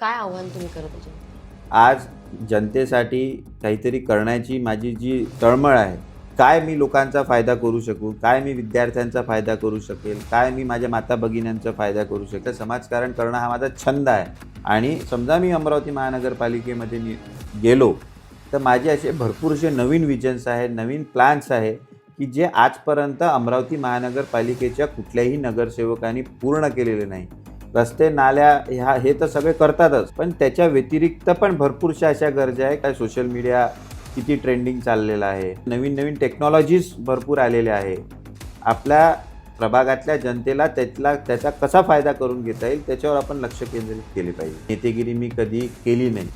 काय आव्हान तुम्ही करत होते? आज जनतेसाठी काहीतरी करण्याची माझी जी तळमळ आहे काय मी लोकांचा फायदा करू शकू काय मी विद्यार्थ्यांचा फायदा करू शकेल काय मी माझ्या माता भगिन्यांचा फायदा करू शकेल समाजकारण करणं हा माझा छंद आहे. आणि समजा मी अमरावती महानगरपालिकेमध्ये मी गेलो तर माझे असे भरपूरसे नवीन विजन्स आहे नवीन प्लॅन्स आहे की जे आजपर्यंत अमरावती महानगरपालिकेच्या कुठल्याही नगरसेवकांनी पूर्ण केलेले नाही. रस्ते नाल्या ह्या हे तर सगळे करतातच. पण त्याच्या व्यतिरिक्त पण भरपूरशा अशा गरजा आहे काय सोशल मीडिया किती ट्रेंडिंग चाललेलं आहे. नवीन नवीन टेक्नॉलॉजीज भरपूर आलेल्या आहे आपल्या प्रभागातल्या जनतेला त्यातला त्याचा कसा फायदा करून घेता येईल त्याच्यावर आपण लक्ष केंद्रित केले पाहिजे. नेतेगिरी मी कधी केली नाही.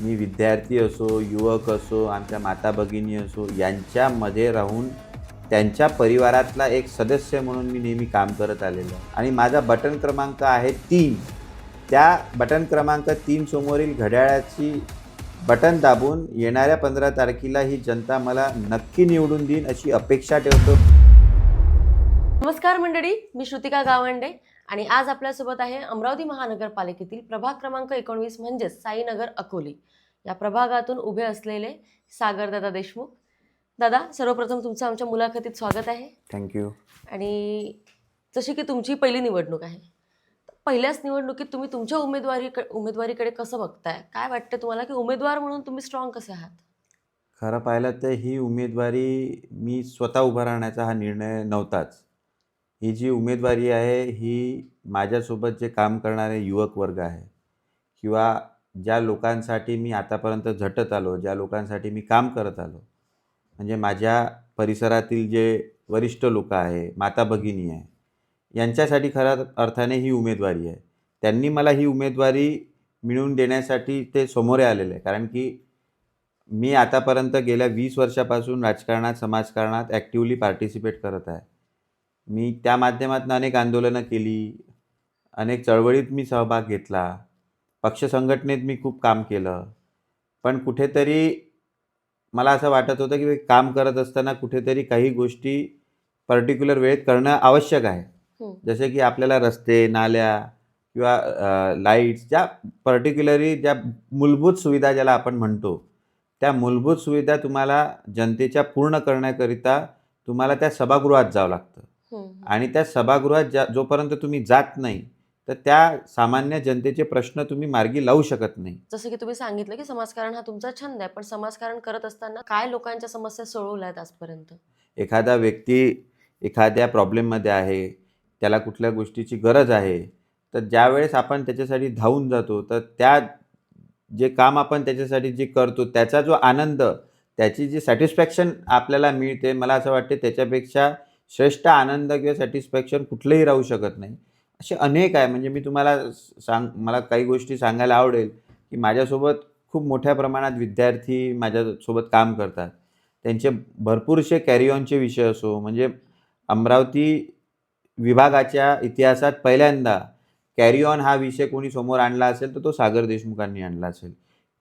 मी विद्यार्थी असो युवक असो आमच्या माता भगिनी असो यांच्यामध्ये राहून त्यांच्या परिवारातला एक सदस्य म्हणून मी नेहमी काम करत आलेलो आहे. आणि माझा बटन क्रमांक आहे तीन. त्या बटन क्रमांक तीन समोरील घड्याळाची बटन दाबून येणाऱ्या पंधरा तारखेला ही जनता मला नक्की निवडून देईन अशी अपेक्षा ठेवतो. नमस्कार मंडळी मी श्रुतिका गावंडे आणि आज आपल्यासोबत आहे अमरावती महानगरपालिकेतील प्रभाग क्रमांक एकोणवीस म्हणजेच साईनगर अकोली. या प्रभागातून उभे असलेले सागरदादा देशमुख दादा सर्वप्रथम तुमचं आमच्या मुलाखतीत स्वागत आहे. थँक्यू आणि जशी की तुमची पहिली निवडणूक आहे पहिल्याच निवडणुकीत तुम्ही तुमच्या उमेदवारी उमेदवारीकडे कसं बघताय? काय वाटतं तुम्हाला की उमेदवार म्हणून तुम्ही स्ट्रॉंग कसे आहात? खरं पाहिलं तर ही उमेदवारी मी स्वतः उभा राहण्याचा हा निर्णय नव्हताच. ही जी उमेदवारी आहे ही माझ्यासोबत जे काम करणारे युवक वर्ग आहे किंवा ज्या लोकांसाठी मी आतापर्यंत झटत आलो ज्या लोकांसाठी मी काम करत आलो म्हणजे माझ्या परिसरातील जे वरिष्ठ लोक आहे माता भगिनी आहे यांच्यासाठी खऱ्या अर्थाने ही उमेदवारी आहे. त्यांनी मला ही उमेदवारी मिळवून देण्यासाठी ते समोरे आलेले आहे कारण की मी आतापर्यंत गेल्या वीस वर्षापासून राजकारणात समाजकारणात ॲक्टिवली पार्टिसिपेट करत आहे. मी त्या माध्यमातून अनेक आंदोलनं केली अनेक चळवळीत मी सहभाग घेतला पक्ष संघटनेत मी खूप काम केलं. पण कुठेतरी मला असं वाटत होतं की काम करत असताना कुठेतरी काही गोष्टी पर्टिक्युलर वेळेत करणं आवश्यक आहे हं. जसे की आपल्याला रस्ते नाल्या किंवा लाईट्स ज्या पर्टिक्युलरी ज्या मूलभूत सुविधा ज्याला आपण म्हणतो त्या मूलभूत सुविधा तुम्हाला जनतेच्या पूर्ण करण्याकरिता तुम्हाला त्या सभागृहात जावं लागतं हम्म. आणि त्या सभागृहात ज्या जोपर्यंत तुम्ही जात नाही तर त्या सामान्य जनतेचे प्रश्न तुम्ही मार्गी लावू शकत नाही. जसं की तुम्ही सांगितलं की समाजकारण हा तुमचा छंद आहे पण समाजकारण करत असताना काय लोकांच्या समस्या सोडवल्या आहेत आजपर्यंत? एखादा व्यक्ती एखाद्या प्रॉब्लेममध्ये आहे त्याला कुठल्या गोष्टीची गरज आहे तर ज्यावेळेस आपण त्याच्यासाठी धावून जातो तर त्या जे काम आपण त्याच्यासाठी जे करतो त्याचा जो आनंद त्याची जी सॅटिस्फॅक्शन आपल्याला मिळते मला असं वाटते त्याच्यापेक्षा श्रेष्ठ आनंद किंवा सॅटिस्फॅक्शन कुठलंही राहू शकत नाही. असे अनेक आहे. म्हणजे मी तुम्हाला सांग मला काही गोष्टी सांगायला आवडेल की माझ्यासोबत खूप मोठ्या प्रमाणात विद्यार्थी माझ्यासोबत काम करतात. त्यांचे भरपूरसे कॅरी ऑनचे विषय असो म्हणजे अमरावती विभागाच्या इतिहासात पहिल्यांदा कॅरी ऑन हा विषय कोणी समोर आणला असेल तर तो सागर देशमुखांनी आणला असेल.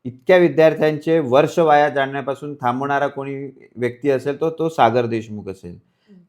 इतक्या विद्यार्थ्यांचे वर्ष वाया जाण्यापासून थांबवणारा कोणी व्यक्ती असेल तो तो सागर देशमुख असेल.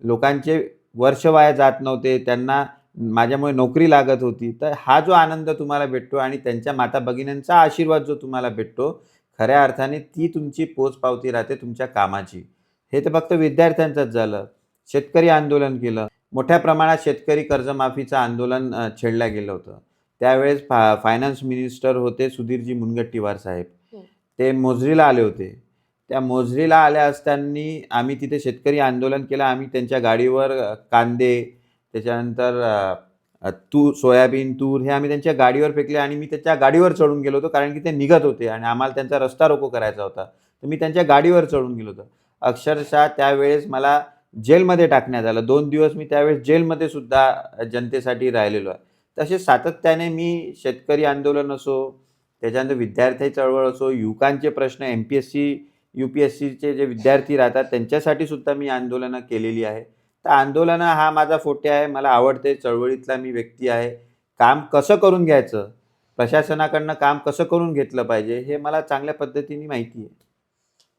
लोकांचे वर्ष वाया जात नव्हते त्यांना माझ्यामुळे नोकरी लागत होती. तर हा जो आनंद तुम्हाला भेटतो आणि त्यांच्या माता भगिन्यांचा आशीर्वाद जो तुम्हाला भेटतो खऱ्या अर्थाने ती तुमची पोचपावती राहते तुमच्या कामाची. हे तर फक्त विद्यार्थ्यांचंच झालं. शेतकरी आंदोलन केलं. मोठ्या प्रमाणात शेतकरी कर्जमाफीचं आंदोलन छेडलं गेलं होतं. त्यावेळेस फा फायनान्स मिनिस्टर होते सुधीरजी मुनगट्टीवार साहेब. हं. ते मोजरीला आले होते. त्या मोजरीला आल्या असताना आम्ही तिथे शेतकरी आंदोलन केलं. आम्ही त्यांच्या गाडीवर कांदे त्याच्यानंतर तूर सोयाबीन तूर हे आम्ही त्यांच्या गाडीवर फेकले आणि मी त्याच्या गाडीवर चढून गेलो होतो कारण की ते निघत होते आणि आम्हाला त्यांचा रस्ता रोको करायचा होता. तर मी त्यांच्या गाडीवर चढून गेलो होतो. अक्षरशः त्यावेळेस मला जेलमध्ये टाकण्यात आलं. दोन दिवस मी त्यावेळेस जेलमध्ये सुद्धा जनतेसाठी राहिलेलो आहे. तसे सातत्याने मी शेतकरी आंदोलन असो त्याच्यानंतर विद्यार्थी चळवळ असो युवकांचे प्रश्न M P S C U P S सीचे जे विद्यार्थी राहतात त्यांच्यासाठी सुद्धा मी आंदोलनं केलेली आहे. तर आंदोलनं हा माझा फोटे आहे मला आवडते चळवळीतला मी व्यक्ती आहे. काम कसं करून घ्यायचं? प्रशासनाकडनं काम कसं करून घेतलं पाहिजे हे मला चांगल्या पद्धतीने माहिती आहे.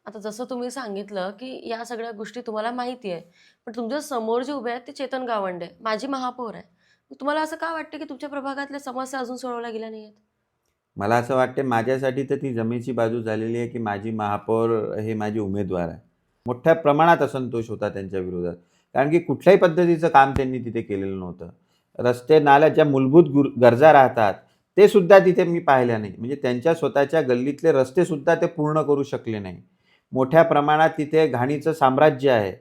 आता जसं तुम्ही सांगितलं की या सगळ्या गोष्टी तुम्हाला माहिती आहे पण तुमच्यासमोर जे उभे आहेत ते चेतन गावंडे माजी महापौर आहे. तुम्हाला असं का वाटतं की तुमच्या प्रभागातल्या समस्या अजून सोडवल्या गेल्या नाही आहेत मला असं वाटते माझ्यासाठी तर ती जमेची बाजू झालेली आहे की माझी महापौर हे माझे उमेदवार आहे. मोठ्या प्रमाणात असंतोष होता त्यांच्या विरोधात. कारण की कुठल्याही पद्धतीचं काम त्यांनी तिथे केलेलं नव्हतं. रस्ते नाल्या ज्या मूलभूत गुर गरजा राहतात ते सुद्धा तिथे मी पाहिल्या नाही. म्हणजे त्यांच्या स्वतःच्या गल्लीतले रस्ते सुद्धा ते पूर्ण करू शकले नाही. मोठ्या प्रमाणात तिथे घाणीचं साम्राज्य आहे.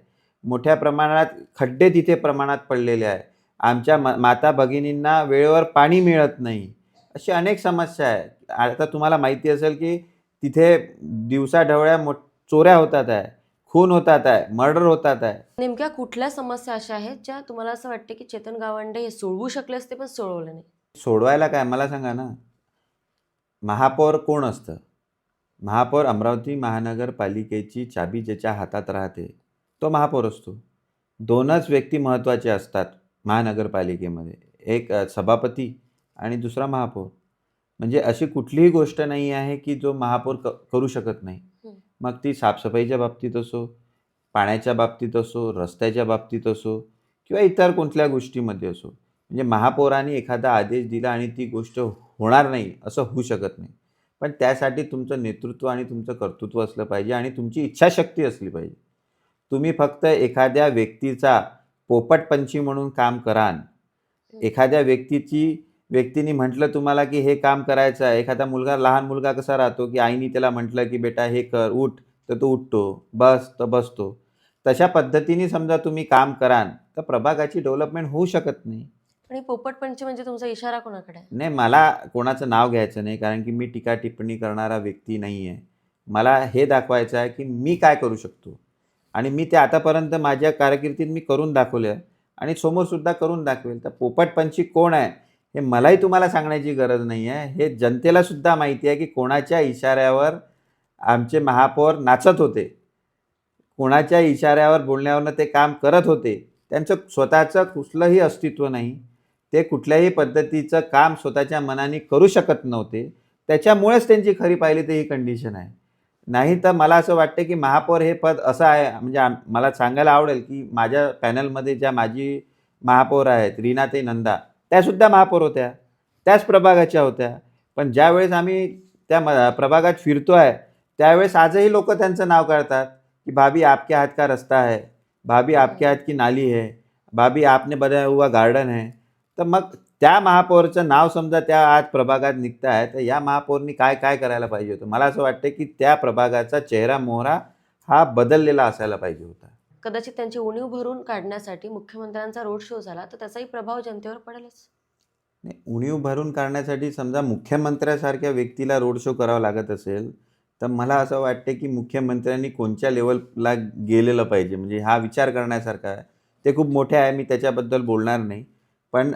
मोठ्या प्रमाणात खड्डे तिथे प्रमाणात पडलेले आहे. आमच्या म माता भगिनींना वेळेवर पाणी मिळत नाही. अशी अनेक समस्या आहेत. आता तुम्हाला माहिती असेल की तिथे दिवसाढवळ्या मो चोऱ्या होतात आहे. खून होतात आहे मर्डर होतात आहे. नेमक्या कुठल्या समस्या अशा आहेत ज्या तुम्हाला असं वाटते की चेतन गावंडे हे सोडवू शकले असते पण सोडवले नाही? सोडवायला काय? मला सांगा ना. महापौर कोण असतं? महापौर अमरावती महानगरपालिकेची चाबी ज्याच्या हातात राहते तो महापौर असतो. दोनच व्यक्ती महत्त्वाचे असतात महानगरपालिकेमध्ये. एक सभापती आणि दुसरा महापौर. म्हणजे अशी कुठलीही गोष्ट नाही आहे की जो महापौर क करू शकत नाही. मग ती साफसफाईच्या बाबतीत असो पाण्याच्या बाबतीत असो रस्त्याच्या बाबतीत असो किंवा इतर कोणत्या गोष्टीमध्ये असो. म्हणजे महापौराने एखादा आदेश दिला आणि ती गोष्ट होणार नाही असं होऊ शकत नाही. पण त्यासाठी तुमचं नेतृत्व आणि तुमचं कर्तृत्व असलं पाहिजे आणि तुमची इच्छाशक्ती असली पाहिजे. तुम्ही फक्त एखाद्या व्यक्तीचा पोपटपंची म्हणून काम करान एखाद्या व्यक्तीची व्यक्तीने म्हटलं तुम्हाला की हे काम करायचं आहे. एखादा मुलगा लहान मुलगा कसा राहतो की आईने त्याला म्हटलं की बेटा हे कर उठ तर तो उठतो बस तर बसतो. तशा पद्धतीने समजा तुम्ही काम करान तर प्रभागाची डेव्हलपमेंट होऊ शकत नाही. आणि पोपटपंची म्हणजे तुमचा इशारा कोणाकडे आहे? नाही मला कोणाचं नाव घ्यायचं नाही कारण की मी टीका टिप्पणी करणारा व्यक्ती नाही आहे मला हे दाखवायचं आहे की मी काय करू शकतो. आणि मी ते आतापर्यंत माझ्या कारकिर्दीत मी करून दाखवलं आहे आणि समोरसुद्धा करून दाखवेल. तर पोपटपंची कोण आहे? हे मलाही तुम्हाला सांगण्याची गरज नाही आहे हे जनतेलासुद्धा माहिती आहे की कोणाच्या इशाऱ्यावर आमचे महापौर नाचत होते. कोणाच्या इशाऱ्यावर बोलण्यावरनं ते काम करत होते. त्यांचं स्वतःचं कुठलंही अस्तित्व नाही. ते कुठल्याही पद्धतीचं काम स्वतःच्या मनाने करू शकत नव्हते. त्याच्यामुळेच त्यांची खरी पाहिली तर ही कंडिशन आहे. नाही तर मला असं वाटतं की महापौर हे पद असं आहे म्हणजे मला सांगायला आवडेल की माझ्या पॅनलमध्ये ज्या माजी महापौर आहेत रीनाताई नंदा त्यासुद्धा महापौर होत्या. त्याच प्रभागाच्या होत्या. पण ज्यावेळेस आम्ही त्या म प्रभागात फिरतो आहे त्यावेळेस आजही लोक त्यांचं नाव काढतात की भाभी आपके हात का रस्ता है? भाभी आपके हात की नाली है? भाभी आपने बनाया हुआ गार्डन है? तर मग त्या महापौरचं नाव समजा त्या आज प्रभागात निघतं आहे तर या महापौरनी काय काय करायला पाहिजे होतं? मला असं वाटतं की त्या प्रभागाचा चेहरा मोहरा हा बदललेला असायला पाहिजे होता. कदाचित त्यांची उणीव भरून काढण्यासाठी मुख्यमंत्र्यांचा रोड शो झाला तर त्याचाही प्रभाव जनतेवर पडेलच. नाही उणीव भरून काढण्यासाठी समजा मुख्यमंत्र्यासारख्या व्यक्तीला रोड शो करावा लागत असेल तर मला असं वाटते की मुख्यमंत्र्यांनी कोणत्या लेवलला गेलेलं पाहिजे? म्हणजे हा विचार करण्यासारखा आहे. ते खूप मोठे आहे मी त्याच्याबद्दल बोलणार नाही. पण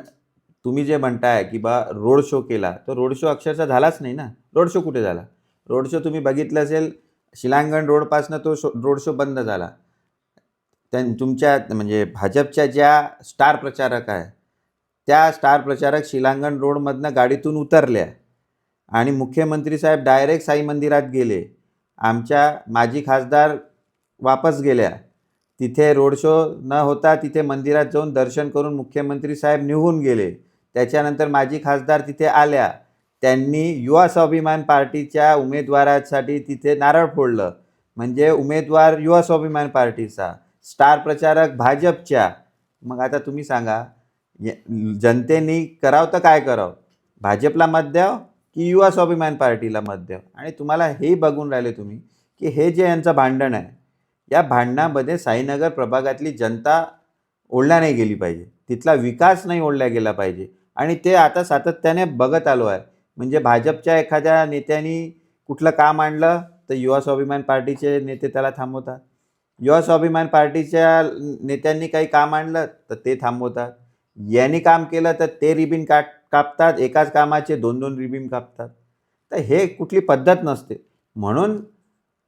तुम्ही जे म्हणताय की बा रोड शो केला तर रोड शो अक्षरशः झालाच नाही ना? रोड शो कुठे झाला? रोड शो तुम्ही बघितलं असेल शिलांगण रोडपासनं तो शो रोड शो बंद झाला. त्यां तुमच्या म्हणजे भाजपच्या ज्या स्टार प्रचारक आहे त्या स्टार प्रचारक शिलांगण रोडमधनं गाडीतून उतरल्या आणि मुख्यमंत्री साहेब डायरेक्ट साई मंदिरात गेले. आमच्या माजी खासदार वापस गेल्या. तिथे रोड शो न होता तिथे मंदिरात जाऊन दर्शन करून मुख्यमंत्री साहेब निघून गेले. त्याच्यानंतर माजी खासदार तिथे आल्या. त्यांनी युवा स्वाभिमान पार्टीच्या उमेदवारासाठी तिथे नारळ फोडलं. म्हणजे उमेदवार युवा स्वाभिमान पार्टीचा. स्टार प्रचारक भाजपच्या. मग आता तुम्ही सांगा जनतेने करावं तर काय करावं? भाजपला मत द्यावं की युवा स्वाभिमान पार्टीला मत द्यावं? आणि तुम्हाला हे बघून राहिले तुम्ही की हे जे यांचं भांडण आहे या भांडणामध्ये साईनगर प्रभागातली जनता ओढल्या नाही गेली पाहिजे. तिथला विकास नाही ओढल्या गेला पाहिजे. आणि ते आता सातत्याने बघत आलो आहे. म्हणजे भाजपच्या एखाद्या नेत्यांनी कुठलं काम आणलं तर युवा स्वाभिमान पार्टीचे नेते त्याला थांबवतात. युवा स्वाभिमान पार्टीच्या नेत्यांनी काही काम आणलं तर ते थांबवतात. यांनी काम केलं तर ते रिबीन काट कापतात. एकाच कामाचे दोन दोन रिबीन कापतात. तर हे कुठली पद्धत नसते. म्हणून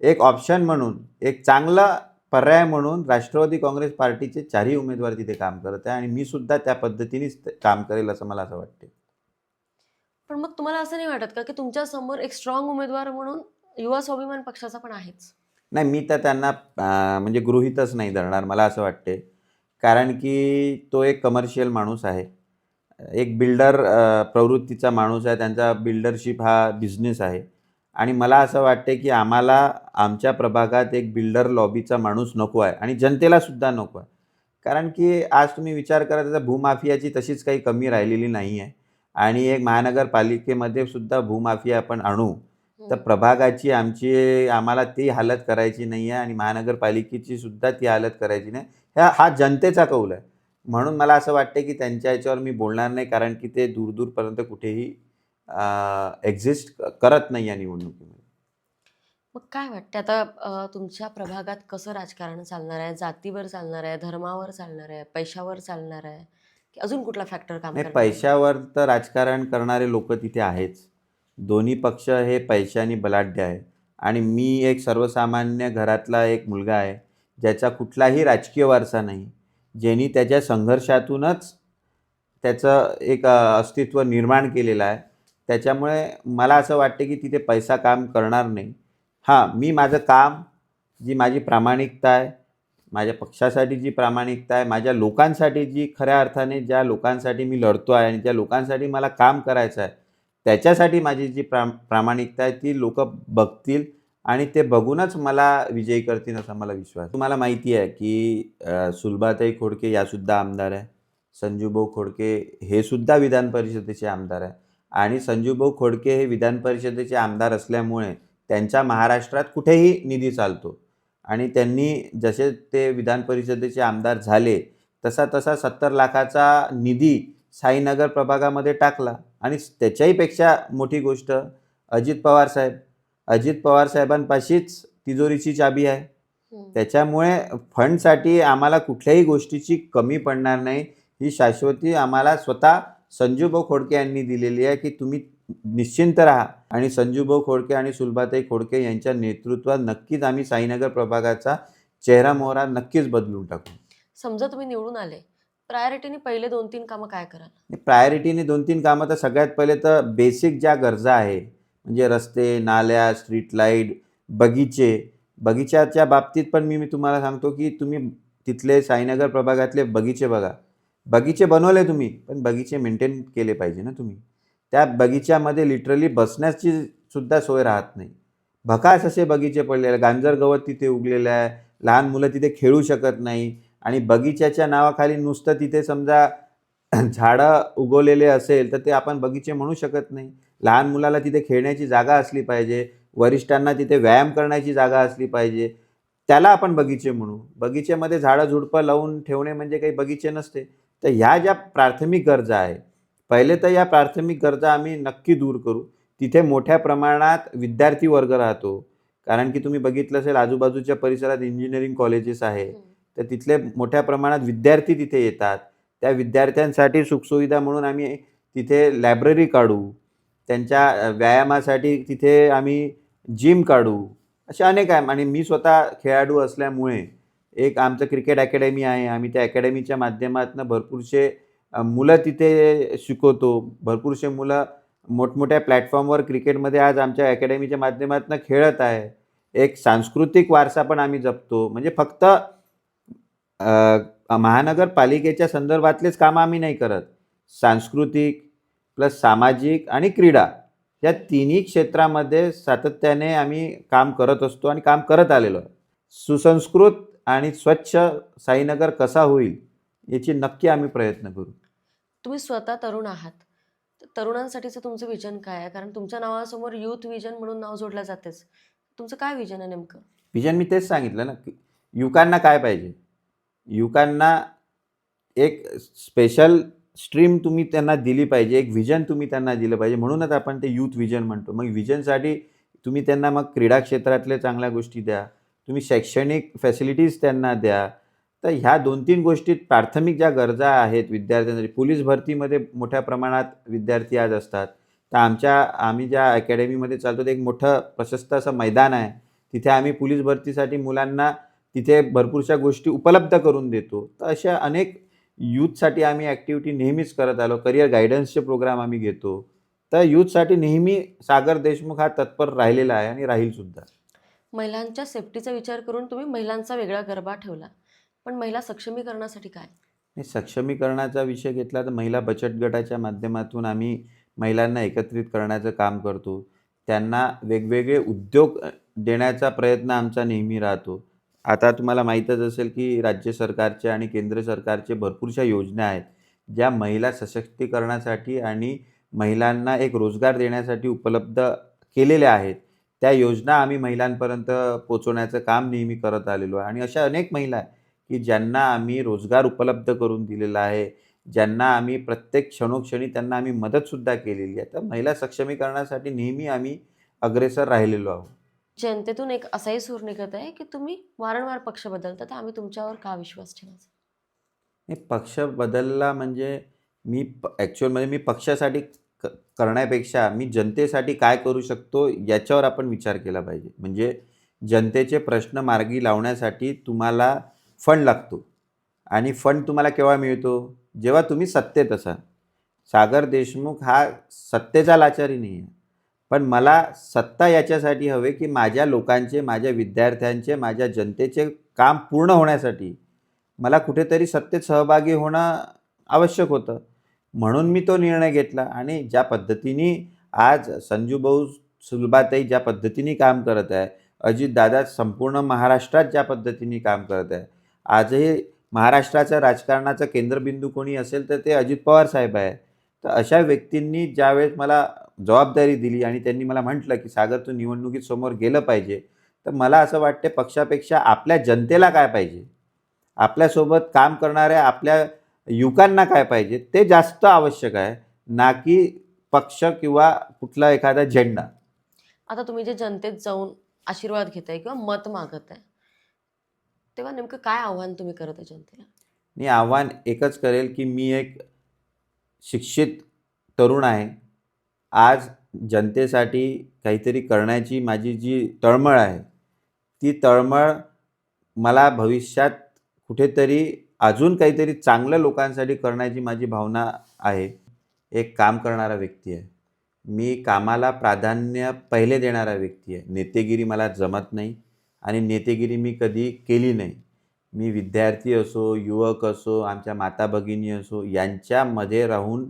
एक ऑप्शन म्हणून एक चांगला पर्याय म्हणून राष्ट्रवादी काँग्रेस पार्टीचे चारही उमेदवार तिथे काम करत आहे आणि मी सुद्धा त्या पद्धतीनेच काम करेल असं मला असं वाटते. पण मग तुम्हाला असं नाही वाटत का की तुमच्यासमोर एक स्ट्रॉंग उमेदवार म्हणून युवा स्वाभिमान पक्षाचा पण आहेच? नाही मी तर त्यांना म्हणजे गृहितच नाही धरणार मला असं वाटते कारण की तो एक कमर्शियल माणूस आहे. एक बिल्डर प्रवृत्तीचा माणूस आहे. त्यांचा बिल्डरशिप हा बिझनेस आहे. आणि मला असं वाटते की आम्हाला आमच्या प्रभागात एक बिल्डर लॉबीचा माणूस नको आहे. आणि जनतेलासुद्धा नको आहे. कारण की आज तुम्ही विचार करा तर भूमाफियाची तशीच काही कमी राहिलेली नाही आहे आणि एक महानगरपालिकेमध्ये सुद्धा भूमाफिया आपण आणू. तर प्रभागाची आमची आम्हाला ती हालत करायची नाही आहे आणि महानगरपालिकेची सुद्धा ती हालत करायची नाही. ह्या हा जनतेचा कौल आहे. म्हणून मला असं वाटते की त्यांच्या याच्यावर मी बोलणार नाही कारण की ते दूरदूरपर्यंत कुठेही एक्झिस्ट करत नाही या निवडणुकीमध्ये. मग काय वाटतं आता तुमच्या प्रभागात कसं राजकारण चालणार आहे? जातीवर चालणार आहे? धर्मावर चालणार आहे? पैशावर चालणार आहे? की अजून कुठला फॅक्टर काम? पैशावर तर राजकारण करणारे लोक तिथे आहेच. दोन्ही पक्ष हे पैशाने बलाढ्य आहे. आणि मी एक सर्वसामान्य घरातला एक मुलगा आहे ज्याचा कुठलाही राजकीय वारसा नाही ज्यांनी त्याच्या संघर्षातूनच त्याचं एक अस्तित्व निर्माण केलेलं आहे. त्याच्यामुळे मला असं वाटते की तिथे पैसा काम करणार नाही. हां मी माझं काम जी माझी प्रामाणिकता आहे माझ्या पक्षासाठी जी प्रामाणिकता आहे माझ्या लोकांसाठी जी खऱ्या अर्थाने ज्या लोकांसाठी मी लढतो आहे आणि ज्या लोकांसाठी मला काम करायचं आहे त्याच्यासाठी माझी जी प्रा प्रामाणिकता आहे ती लोक बघतील आणि ते बघूनच मला विजयी करतील असा मला विश्वास आहे. तुम्हाला माहिती आहे की सुलभाताई खोडके यासुद्धा आमदार आहे. संजूभाऊ खोडके हे सुद्धा विधान परिषदेचे आमदार आहे. आणि संजूभाऊ खोडके हे विधान परिषदेचे आमदार असल्यामुळे त्यांच्या महाराष्ट्रात कुठेही निधी चालतो. आणि त्यांनी जसे ते विधान परिषदेचे आमदार झाले तसा तसा सत्तर लाखाचा निधी साईनगर प्रभागामध्ये टाकला. आणि त्याच्याही पेक्षा मोठी गोष्ट अजित पवार साहेब. अजित पवार साहेबांपाशीच तिजोरीची चाबी आहे. त्याच्यामुळे फंडसाठी आम्हाला कुठल्याही गोष्टीची कमी पडणार नाही. ही शाश्वती आम्हाला स्वतः संजूभाऊ खोडके यांनी दिलेली आहे की तुम्ही निश्चिंत राहा. आणि संजूभाऊ खोडके आणि सुलभाताई खोडके यांच्या नेतृत्वात नक्कीच आम्ही साईनगर प्रभागाचा चेहरा मोहरा नक्कीच बदलून टाकू. समजा तुम्ही निवडून आले. प्रायोरिटीने पहिले दोन तीन कामं काय कराल? प्रायोरिटीने दोन तीन कामं तर सगळ्यात पहिले तर बेसिक ज्या गरजा आहे म्हणजे रस्ते नाल्या स्ट्रीट लाइट बगीचे बगीच्याच्या बाबतीत पण मी मी तुम्हाला सांगतो की तुम्ही तिथले साईनगर प्रभागातले बगीचे बघा. बगीचे बनवले तुम्ही पण बगीचे मेंटेन केले पाहिजे ना तुम्ही. त्या बगीच्यामध्ये लिटरली बसण्याची सुद्धा सोय राहत नाही. भकास असे बगीचे पडलेले गांजर गवत तिथे उगलेलं आहे. लहान मुलं तिथे खेळू शकत नाही. आणि बगीच्याच्या नावाखाली नुसतं तिथे समजा झाडं उगवलेले असेल तर ते आपण बगीचे म्हणू शकत नाही. लहान मुलाला तिथे खेळण्याची जागा असली पाहिजे वरिष्ठांना तिथे व्यायाम करण्याची जागा असली पाहिजे त्याला आपण बगीचे म्हणू. बगीचेमध्ये झाडं झुडपं लावून ठेवणे म्हणजे काही बगीचे नसते. तर ह्या ज्या प्राथमिक गरजा आहे पहिले तर या प्राथमिक गरजा आम्ही नक्की दूर करू. तिथे मोठ्या प्रमाणात विद्यार्थी वर्ग राहतो. कारण की तुम्ही बघितलं असेल आजूबाजूच्या परिसरात इंजिनिअरिंग कॉलेजेस आहे तर तिथले मोठ्या प्रमाणात विद्यार्थी तिथे येतात. त्या विद्यार्थ्यांसाठी सुखसुविधा म्हणून आम्ही तिथे लायब्ररी काढू. त्यांच्या व्यायामासाठी तिथे आम्ही जिम काढू. असे अनेक आहे. आणि मी स्वतः खेळाडू असल्यामुळे एक आमचं क्रिकेट अकॅडमी आहे. आम्ही त्या अकॅडमीच्या माध्यमातून भरपूरसे मुलं तिथे शिकवतो. भरपूरसे मुलं मोठमोठ्या प्लॅटफॉर्मवर क्रिकेटमध्ये आज आमच्या अकॅडमीच्या माध्यमातून खेळत आहे. एक सांस्कृतिक वारसा पण आम्ही जपतो. म्हणजे फक्त महानगरपालिकेच्या संदर्भातलेच कामं आम्ही नाही करत. सांस्कृतिक प्लस सामाजिक आणि क्रीडा या तिन्ही क्षेत्रामध्ये सातत्याने आम्ही काम करत असतो आणि काम करत आलेलो आहे. सुसंस्कृत आणि स्वच्छ साईनगर कसा होईल याची नक्की आम्ही प्रयत्न करू. तुम्ही स्वतः तरुण आहात. तर तरुणांसाठीचं तुमचं विजन काय आहे? कारण तुमच्या नावासमोर युथ विजन म्हणून नाव जोडलं जातेच. तुमचं काय विजन आहे नेमकं? विजन मी तेच सांगितलं ना की युवकांना काय पाहिजे? युवकांना एक स्पेशल स्ट्रीम तुम्ही त्यांना दिली पाहिजे एक विजन तुम्ही त्यांना दिलं पाहिजे. म्हणूनच आपण ते यूथ विजन म्हणतो. मग विजनसाठी तुम्ही त्यांना मग क्रीडा क्षेत्रातल्या चांगल्या गोष्टी द्या. तुम्ही शैक्षणिक फॅसिलिटीज त्यांना द्या. तर ह्या दोन तीन गोष्टीत प्राथमिक ज्या गरजा आहेत विद्यार्थ्यांसाठी पोलीस भरतीमध्ये मोठ्या प्रमाणात विद्यार्थी आज असतात. तर आमच्या आम्ही ज्या अकॅडमीमध्ये चालतो ते एक मोठं प्रशस्त असं मैदान आहे. तिथे आम्ही पोलीस भरतीसाठी मुलांना तिथे भरपूरशा गोष्टी उपलब्ध करून देतो. तर अशा अनेक यूथसाठी आम्ही ॲक्टिव्हिटी नेहमीच करत आलो. करिअर गायडन्सचे प्रोग्राम आम्ही घेतो. तर यूथसाठी नेहमी सागर देशमुख हा तत्पर राहिलेला आहे आणि राहीलसुद्धा महिलांच्या सेफ्टीचा विचार करून तुम्ही महिलांचा वेगळा गरबा ठेवला. पण महिला सक्षमीकरणासाठी काय? नाही, सक्षमीकरणाचा विषय घेतला तर महिला बचत गटाच्या माध्यमातून आम्ही महिलांना एकत्रित करण्याचं काम करतो. त्यांना वेगवेगळे उद्योग देण्याचा प्रयत्न आमचा नेहमी राहतो. आता तुम्हाला माहीतच असेल की राज्य सरकारचे आणि केंद्र सरकारचे भरपूरशा योजना आहेत ज्या महिला सशक्तीकरणासाठी आणि महिलांना एक रोजगार देण्यासाठी उपलब्ध केलेल्या आहेत. त्या योजना आम्ही महिलांपर्यंत पोचवण्याचं काम नेहमी करत आलेलो आहे. आणि अशा अनेक महिला आहेत की ज्यांना आम्ही रोजगार उपलब्ध करून दिलेला आहे ज्यांना आम्ही प्रत्येक क्षणोक्षणी त्यांना आम्ही मदतसुद्धा केलेली आहे. तर महिला सक्षमीकरणासाठी नेहमी आम्ही अग्रेसर राहिलेलो आहोत. जनतेतून एक असाही सूर निघत आहे की तुम्ही वारंवार पक्ष बदलता तर आम्ही तुमच्यावर का विश्वास ठेवायचा? नाही पक्ष बदलला म्हणजे मी प ॲक्च्युअलमध्ये मी पक्षासाठी क करण्यापेक्षा मी जनतेसाठी काय करू शकतो याच्यावर आपण विचार केला पाहिजे. म्हणजे जनतेचे प्रश्न मार्गी लावण्यासाठी तुम्हाला फंड लागतो. आणि फंड तुम्हाला केव्हा मिळतो? जेव्हा तुम्ही सत्तेत असाल. सागर देशमुख हा सत्तेचा लाचारी नाही आहे पण मला सत्ता याच्यासाठी हवे की माझ्या लोकांचे माझ्या विद्यार्थ्यांचे माझ्या जनतेचे काम पूर्ण होण्यासाठी मला कुठेतरी सत्तेत सहभागी होणं आवश्यक होतं. म्हणून मी तो निर्णय घेतला आणि ज्या पद्धतीने आज संजूभाऊ सुलभाताई ज्या पद्धतीने काम करत आहे अजितदादा संपूर्ण महाराष्ट्रात ज्या पद्धतीने काम करत आहे आजही महाराष्ट्राच्या राजकारणाचा केंद्रबिंदू कोणी असेल तर ते अजित पवार साहेब आहे. तर अशा व्यक्तींनी ज्यावेळेस मला जबाबदारी दिली आणि त्यांनी मला म्हटलं की सागर तू निवडणुकीत समोर गेलं पाहिजे तर मला असं वाटते पक्षापेक्षा आपल्या जनतेला काय पाहिजे? आपल्यासोबत काम करणाऱ्या आपल्या युवकांना काय पाहिजे? ते जास्त आवश्यक आहे ना की पक्ष किंवा कुठला एखादा झेंडा. आता तुम्ही जे जनतेत जाऊन आशीर्वाद घेताय किंवा मत मागत आहे तेव्हा नेमकं काय आव्हान तुम्ही करत आहे जनतेला? मी आव्हान एकच करेल की मी एक शिक्षित तरुण आहे आज जनतेसाठी काहीतरी करण्याची माझी जी तळमळ आहे ती तळमळ मला भविष्यात कुठेतरी अजून काहीतरी चांगलं लोकांसाठी करण्याची माझी भावना आहे. एक काम करणारा व्यक्ती आहे. मी कामाला प्राधान्य पहिले देणारा व्यक्ती आहे. नेतेगिरी मला जमत नाही आणि नेतेगिरी मी कधी केली नाही. मी विद्यार्थी असो युवक असो आमच्या माता भगिनी असो यांच्यामध्ये राहून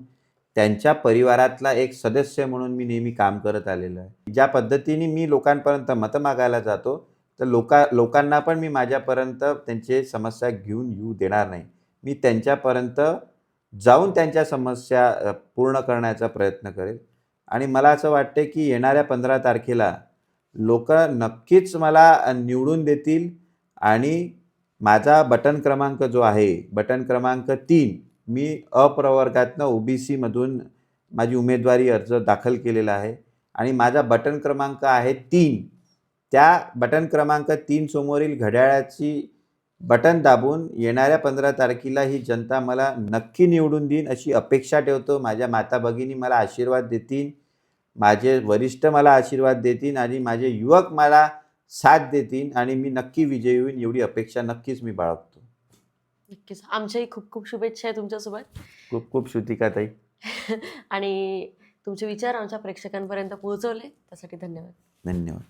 त्यांच्या परिवारातला एक सदस्य म्हणून मी नेहमी काम करत आलेलो आहे. ज्या पद्धतीने मी लोकांपर्यंत मतं मागायला जातो तर लोका लोकांना पण मी माझ्यापर्यंत त्यांचे समस्या घेऊन येऊ देणार नाही. मी त्यांच्यापर्यंत जाऊन त्यांच्या समस्या पूर्ण करण्याचा प्रयत्न करेल. आणि मला असं वाटते की येणाऱ्या पंधरा तारखेला लोक नक्कीच मला निवडून देतील आणि माझा बटन क्रमांक जो आहे बटन क्रमांक तीन मी अप्रवर्गातनं ओ बी सीमधून माझी उमेदवारी अर्ज दाखल केलेला आहे आणि माझा बटन क्रमांक आहे तीन. त्या बटन क्रमांक तीन समोरील घड्याळाची बटन दाबून येणाऱ्या पंधरा तारखेला ही जनता मला नक्की निवडून देईन अशी अपेक्षा ठेवतो. माझ्या माता भगिनी मला आशीर्वाद देतील माझे वरिष्ठ मला आशीर्वाद देतील आणि माझे युवक मला साथ देतील आणि मी नक्की विजयी होईन एवढी अपेक्षा नक्कीच मी बाळगतो. नक्कीच. आमच्याही खूप खूप शुभेच्छा आहे तुमच्यासोबत. खूप खूप श्रुतिकाताई आणि तुमचे विचार आमच्या प्रेक्षकांपर्यंत पोहोचवले. त्यासाठी धन्यवाद. धन्यवाद.